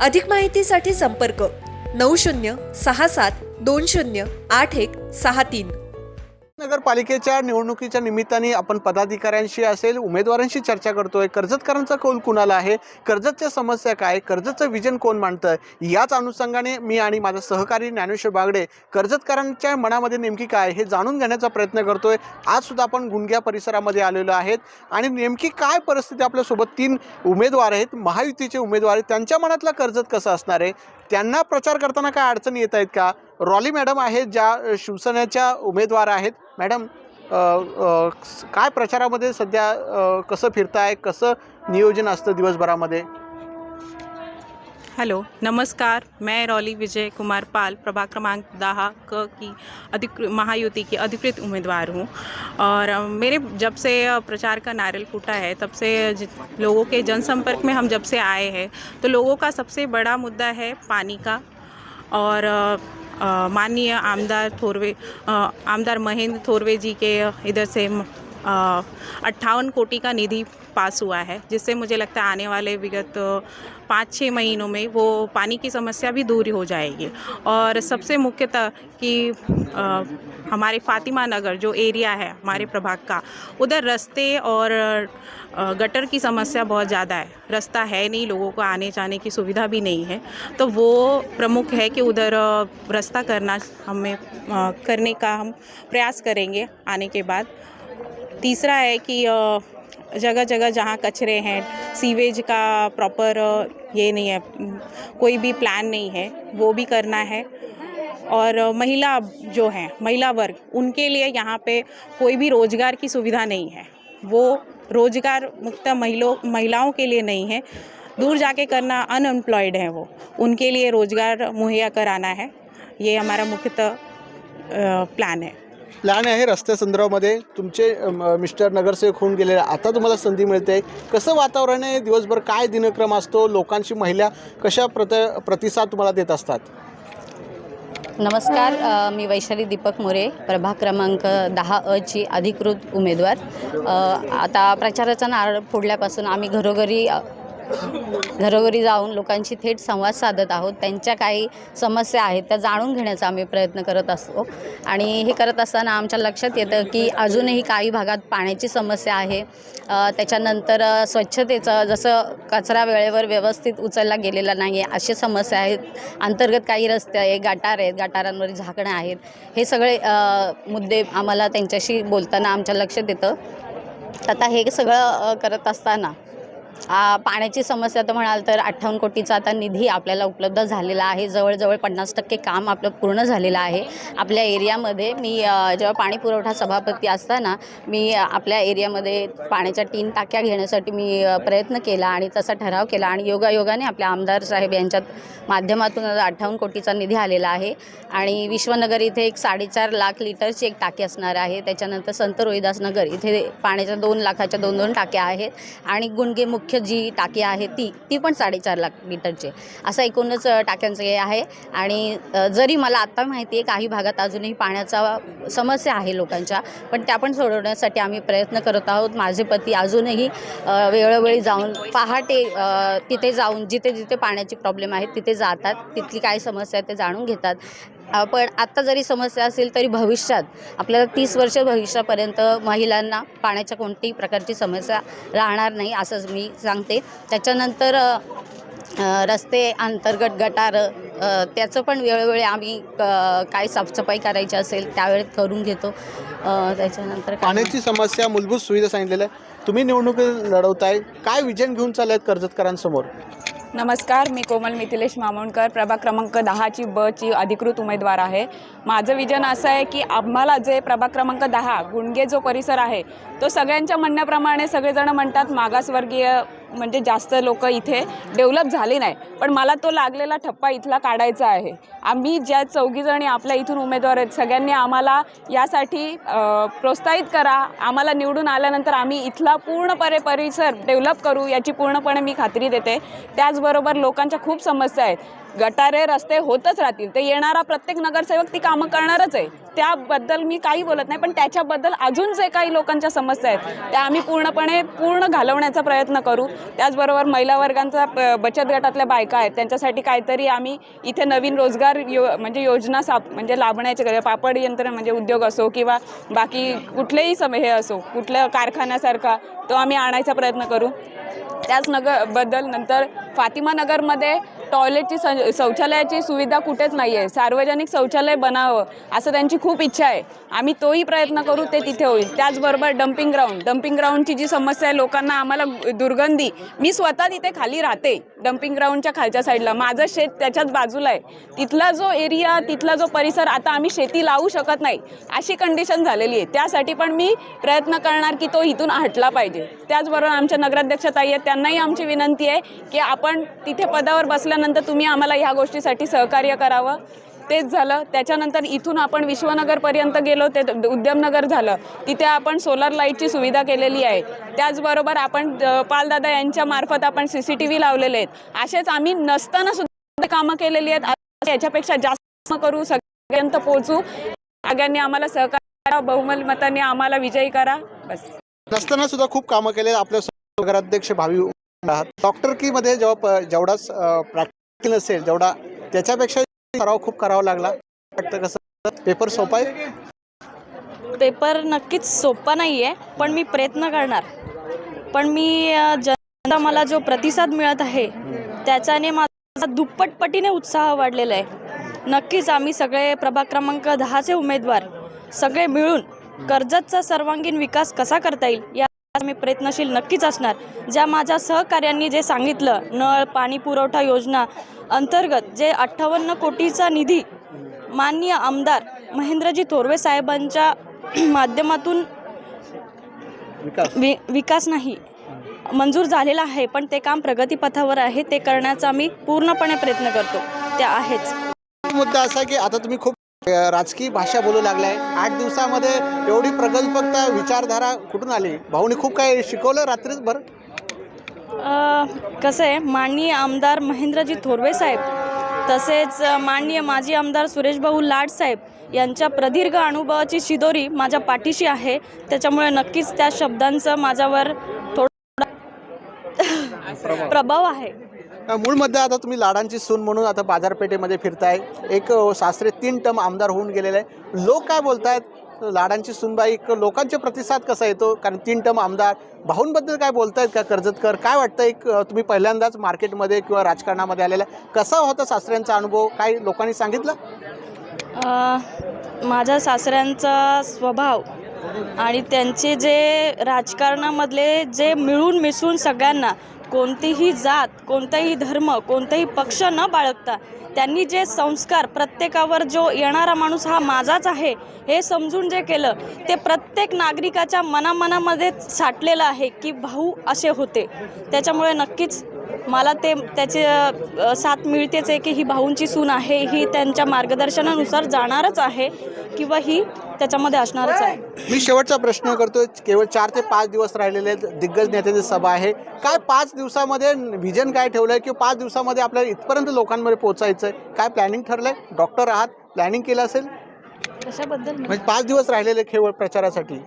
अधिक माहितीसाठी संपर्क नऊ शून्य सहा सात दोन शून्य आठ एक सहा तीन. नगरपालिकेच्या निवडणुकीच्या निमित्ताने आपण पदाधिकाऱ्यांशी असेल उमेदवारांशी चर्चा करतोय. कर्जतकरांचा कौल कुणाला आहे? कर्जतच्या समस्या काय? कर्जतचं विजन कोण मांडतं याच अनुषंगाने मी आणि माझा सहकारी ज्ञानेश्वर बागडे कर्जतकरांच्या मनामध्ये नेमकी काय हे जाणून घेण्याचा प्रयत्न करतोय. आज सुद्धा आपण गुणग्या परिसरामध्ये आलेलो आहेत आणि नेमकी काय परिस्थिती आपल्यासोबत तीन उमेदवार आहेत महायुतीचे उमेदवार आहेत. त्यांच्या मनातला कर्जत कसं असणार आहे? त्यांना प्रचार करताना काय अडचणी येत आहेत का? रॉली मॅडम आहेत ज्या शिवसेनेच्या उमेदवार आहेत. मॅडम काय प्रचारामध्ये सध्या कसं फिरताय? कसं नियोजन असतं दिवसभरामध्ये? हेलो नमस्कार. मैं रौली विजय कुमार पाल प्रभाग क्रमांक दहा क की अधिकृत महायुति की अधिकृत उम्मीदवार हूँ। और मेरे जब से प्रचार का नारियल फूटा है तब से लोगों के जनसंपर्क में हम जब से आए हैं तो लोगों का सबसे बड़ा मुद्दा है पानी का। और माननीय आमदार थोरवे आमदार महेंद्र थोरवे जी के इधर से अट्ठावन कोटि का निधि पास हुआ है, जिससे मुझे लगता है आने वाले विगत पाँच छः महीनों में वो पानी की समस्या भी दूर हो जाएगी। और सबसे मुख्यतः कि हमारे फातिमा नगर जो एरिया है हमारे प्रभाग का, उधर रास्ते और गटर की समस्या बहुत ज़्यादा है। रास्ता है नहीं, लोगों को आने जाने की सुविधा भी नहीं है। तो वो प्रमुख है कि उधर रास्ता करना हमें करने का हम प्रयास करेंगे आने के बाद। तीसरा है कि जगह जगह जहाँ कचरे हैं सीवेज का प्रॉपर ये नहीं है कोई भी प्लान नहीं है, वो भी करना है। और महिला जो हैं, महिला वर्ग, उनके लिए यहाँ पे कोई भी रोज़गार की सुविधा नहीं है। वो रोज़गार मुक्त महिलाओं महिलाओं के लिए नहीं है, दूर जाके करना अनएम्प्लॉयड हैं वो। उनके लिए रोज़गार मुहैया कराना है, ये हमारा मुख्यतः प्लान है। प्लॅन आहे रस्त्या संदर्भामध्ये तुमचे मिस्टर नगरसेवक होऊन गेलेले आता तुम्हाला संधी मिळते. कसं वातावरण आहे? दिवसभर काय दिनक्रम असतो? लोकांची महिला कशा प्रत प्रतिसाद तुम्हाला देत असतात? नमस्कार. मी वैशाली दीपक मोरे प्रभाग क्रमांक दहा अ ची अधिकृत उमेदवार. आता प्रचाराचा नारळ फोडल्यापासून आम्ही घरोघरी घरोघरी जाऊन लोकांशी थेट संवाद साधत आहोत. त्यांच्या काही समस्या आहेत त्या जाणून घेण्याचा आम्ही प्रयत्न करत असतो. आणि हे करत असताना आमच्या लक्षात येतं की अजूनही काही भागात पाण्याची समस्या आहे. त्याच्यानंतर स्वच्छतेचं जसं कचरा वेळेवर व्यवस्थित उचलला गेलेला नाही आहे अशी समस्या आहेत. अंतर्गत काही रस्ते आहे गाटार आहेत गाटारांवर झाकणं आहेत. हे सगळे मुद्दे आम्हाला त्यांच्याशी बोलताना आमच्या लक्षात येतं. आता हे सगळं करत असताना पाण्याची समस्या तर म्हणाल तर अठ्ठावन्न कोटीचा आता निधी आपल्याला उपलब्ध झालेला आहे. जवळजवळ पन्नास टक्के काम आपलं पूर्ण झालेलं आहे. आपल्या एरियामध्ये मी जेव्हा पाणी पुरवठा सभापती असताना मी आपल्या एरियामध्ये पाण्याच्या तीन टाक्या घेण्यासाठी मी प्रयत्न केला आणि तसा ठराव केला आणि योगायोगाने आपल्या आमदार साहेब यांच्यात माध्यमातून अठ्ठावन्न कोटीचा निधी आलेला आहे. आणि विश्वनगर इथे एक साडेचार लाख लिटरची एक टाकी असणार आहे. त्याच्यानंतर संत रोहिदास नगर इथे पाण्याच्या दोन लाखाच्या दोन दोन टाक्या आहेत. आणि गुणगे मुख्य जी टाकी आहे ती ती पण साडेचार लाख लिटरची असं एकूणच टाक्यांचं हे आहे. आणि जरी मला आत्ता माहिती आहे काही भागात अजूनही पाण्याचा समस्या आहे लोकांच्या पण त्या पण सोडवण्यासाठी आम्ही प्रयत्न करत आहोत. माझे पती अजूनही वेळोवेळी जाऊन पहाटे तिथे जाऊन जिथे जिथे पाण्याची प्रॉब्लेम आहे तिथे जातात. तिथली काय समस्या आहे ते जाणून घेतात. आपण आत्ता जरी समस्या असेल तरी भविष्यात आपल्याला तीस वर्ष भविष्यापर्यंत महिलांना पाण्याच्या कोणतीही प्रकारची समस्या राहणार नाही असंच मी सांगते. त्याच्यानंतर रस्ते अंतर्गत गटार त्याचं पण वेळोवेळी आम्ही काय साफसफाई करायची असेल त्यावेळेत करून घेतो. त्याच्यानंतर पाण्याची समस्या मूलभूत सुविधा सांगितलेल्या तुम्ही निवडणूक लढवताय. काय विजन घेऊन चालल्यात कर्जतकरांसमोर? नमस्कार मी कोमल मिथिलेश मामोणकर. प्रभाग क्रमांक दहाची ब ची अधिकृत उमेदवार आहे. माझं विजन असं आहे की आम्हाला जे प्रभाग क्रमांक दहा गुणगे जो परिसर आहे तो सगळ्यांच्या म्हणण्याप्रमाणे सगळेजण म्हणतात मागासवर्गीय म्हणजे जास्त लोक इथे डेव्हलप झाले नाही. पण मला तो लागलेला ठप्पा इथला काढायचा आहे. आम्ही ज्या चौघीजणी आपल्या इथून उमेदवार आहेत सगळ्यांनी आम्हाला यासाठी प्रोत्साहित करा. आम्हाला निवडून आल्यानंतर आम्ही इथला पूर्णपणे परिसर डेव्हलप करू याची पूर्णपणे मी खात्री देते. त्याचबरोबर लोकांच्या खूप समस्या आहेत. गटारे रस्ते होतच राहतील. ते येणारा प्रत्येक नगरसेवक ती कामं करणारच आहे. त्याबद्दल मी काही बोलत नाही पण त्याच्याबद्दल अजून जे काही लोकांच्या समस्या आहेत त्या आम्ही पूर्णपणे पूर्ण घालवण्याचा प्रयत्न करू. त्याचबरोबर महिला वर्गांचा प- बचत गटातल्या बायका आहेत त्यांच्यासाठी काहीतरी आम्ही इथे नवीन रोजगार यो म्हणजे योजना साप म्हणजे लाभण्याचे पापड यंत्र म्हणजे उद्योग असो किंवा बाकी कुठलेही सम हे असो कुठल्या कारखान्यासारखा तो आम्ही आणायचा प्रयत्न करू. त्याच नगरबद्दल नंतर फातिमा नगरमध्ये टॉयलेटची स शौचालयाची सुविधा कुठेच नाही आहे सार्वजनिक शौचालय बनावं असं त्यांची खूप इच्छा आहे. आम्ही तोही प्रयत्न करू ते तिथे होईल. त्याचबरोबर डम्पिंग ग्राउंड डम्पिंग ग्राउंडची जी समस्या आहे लोकांना आम्हाला दुर्गंधी. मी स्वतः तिथे खाली राहते डम्पिंग ग्राउंडच्या खालच्या साईडला माझं शेत त्याच्याच बाजूला आहे. तिथला जो एरिया तिथला जो परिसर आता आम्ही शेती लावू शकत नाही अशी कंडिशन झालेली आहे. त्यासाठी पण मी प्रयत्न करणार की तो इथून हटला पाहिजे. त्याचबरोबर आमच्या नगराध्यक्षताई आहेत त्यांनाही आमची विनंती आहे की आपण तिथे पदावर बसल्यानंतर तुम्ही आम्हाला ह्या गोष्टीसाठी सहकार्य करावं. तेच झालं. त्याच्यानंतर इथून आपण विश्वनगरपर्यंत गेलो. ते उद्यमनगर झालं. तिथे आपण सोलर लाईटची सुविधा केलेली आहे. त्याचबरोबर आपण पालदादा यांच्या मार्फत आपण सी सी टी व्ही लावलेले आहेत. असेच आम्ही नसताना सुद्धा कामं केलेली आहेत. याच्यापेक्षा जास्त कामं करू सगळ्यांत पोहोचू. सगळ्यांनी आम्हाला सहकार्य करा, बहुमल मताने आम्हाला विजयी करा. बस. नसताना सुद्धा खूप कामं केले आपल्या नगराध्यक्ष भावी डॉक्टर की मध्ये जेव्हा जेवढाच प्रॅक्टिस नसेल जेवढा त्याच्यापेक्षा सराव खूप करावा लागला. वाटतं कसं? पेपर सोपा आहे? पेपर नक्कीच सोपा नाही आहे पण मी प्रयत्न करणार. पण मी जनता मला जो प्रतिसाद मिळत आहे त्याच्याने माझा दुप्पटपटीने उत्साह वाढलेला आहे. नक्कीच आम्ही सगळे प्रभाग क्रमांक दहाचे उमेदवार सगळे मिळून कर्जतचा सर्वांगीण विकास कसा करता येईल या मी प्रयत्नशील नक्कीच असणार. ज्या माझ्या सहकार्यांनी जे सांगितलं नळ पाणी पुरवठा योजना अंतर्गत जे अठ्ठावन्न कोटीचा निधी माननीय आमदार महेंद्रजी थोरवे साहेबांच्या माध्यमातून विकास. वि विकास नाही मंजूर झालेला आहे पण ते काम प्रगतीपथावर आहे ते करण्याचा मी पूर्णपणे प्रयत्न करतो. ते आहेच. मुद्दा असा की आता तुम्ही खूप राजकीय भाषा बोलू लागलाय. आठ दिवसामध्ये एवढी प्रगल्भता विचारधारा कुठून आली? भाऊनी खूप काही शिकवलं रात्रीच भर कसं आहे माननीय आमदार महेंद्रजी थोरवे साहेब तसेच माननीय माजी आमदार सुरेश भाऊ लाड साहेब यांच्या प्रदीर्घ अनुभवाची शिदोरी माझ्या पाठीशी आहे. त्याच्यामुळे नक्कीच त्या शब्दांचं माझ्यावर थोडा प्रभाव आहे. मूळ मुद्दा आता तुम्ही लाडांची सून म्हणून आता बाजारपेठेमध्ये फिरताय. एक सासरे तीन टम आमदार होऊन गेलेले आहे लोक काय बोलतायत? लाडांची सुनबाई एक लोकांचे प्रतिसाद कसा येतो? कारण तीन टम आमदार भाऊंबद्दल काय बोलतायत का कर्जतकर काय वाटतं एक तुम्ही पहिल्यांदाच मार्केटमध्ये किंवा राजकारणामध्ये आलेला कसा होता सासऱ्यांचा अनुभव? काय लोकांनी सांगितलं? माझ्या सासऱ्यांचा स्वभाव आणि त्यांचे जे राजकारणामधले जे मिळून मिसळून सगळ्यांना कोणतीही जात कोणताही धर्म कोणताही पक्ष न बाळगता त्यांनी जे संस्कार प्रत्येकावर जो येणारा माणूस हा माझाच आहे हे समजून जे केलं ते प्रत्येक नागरिकाच्या मनामनामध्ये साठलेलं आहे की भाऊ असे होते. त्याच्यामुळे नक्कीच मला ते त्याचे साथ मिळतेच आहे की ही भाऊंची सून आहे ही त्यांच्या मार्गदर्शनानुसार जाणारच आहे किंवा ही त्याच्यामध्ये असणारच आहे. मी शेवटचा प्रश्न करतोय. केवळ चार ते पाच दिवस राहिलेले. दिग्गज नेत्याची सभा आहे. काय पाच दिवसामध्ये विजन काय ठेवलंय किंवा पाच दिवसामध्ये आपल्याला इथपर्यंत लोकांमध्ये पोहोचायचं आहे काय प्लॅनिंग ठरलंय? डॉक्टर आहात? प्लॅनिंग केलं असेल? कशाबद्दल? म्हणजे पाच दिवस राहिलेले केवळ प्रचारासाठी.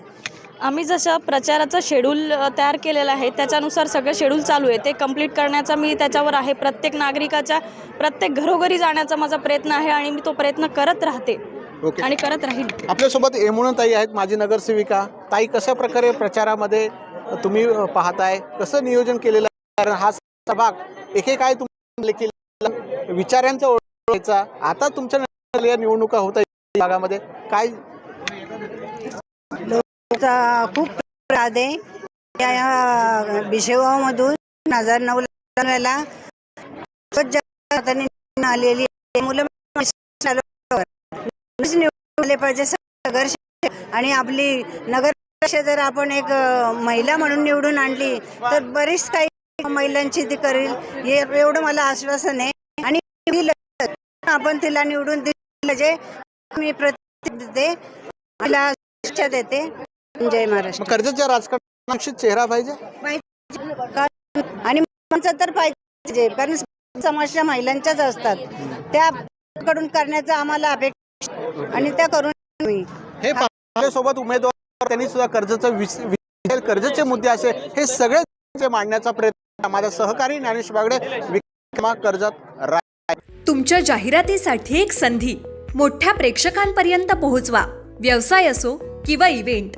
आम्ही जसं प्रचाराचं शेड्यूल तयार केलेलं आहे त्याच्यानुसार सगळं शेड्यूल चालू आहे. ते कंप्लीट करण्याचा मी त्याच्यावर आहे. प्रत्येक नागरिकाच्या प्रत्येक घरोघरी जाण्याचा माझा प्रयत्न आहे आणि मी तो प्रयत्न करत राहते. ओके आणि करत राहील आपल्यासोबत यमुना ताई आहेत माझी नगरसेविका. ताई कशा प्रकारे प्रचारामध्ये तुम्ही पाहताय? कसं नियोजन केलेलं आहे? कारण हा सहभाग एके काय तुम्ही विचारांचा ओळखायचा आता तुमच्या निवडणुका होत आहेत भागामध्ये. काय? खूप प्रतिसाद आहे. या बिशेगावमधून दोन हजार नऊ वेळेला निवडून आलेली मुलं निवडले पाहिजे नगर आणि आपली नगर जर आपण एक महिला म्हणून निवडून आणली तर बरीच काही महिलांची ती करेल हे एवढं मला आश्वासन आहे. आणि आपण तिला निवडून दिलं जे मी प्रति देते तिला शिक्षा देते. जय मग महाराष्ट्र. कर्जतच्या राजकारणाशी चेहरा पाहिजे? आणि माणसं तर पाहिजे कारण समस्या महिलांच्याच असतात. त्या कडून करण्याचा आम्हाला अपेक्षा आणि त्या करून हे सोबत उमेदवार त्यांनी सुद्धा कर्जचं विस कर्जचे मुद्दे असे हे सगळे जे मांडण्याचा प्रयत्न माझा सहकारी ज्ञानेश बागडे विक्रमा कर्जत रा तुमच्या जाहिरातीसाठी एक संधी. मोठ्या प्रेक्षकांपर्यंत पोहोचवा. व्यवसाय असो किंवा इव्हेंट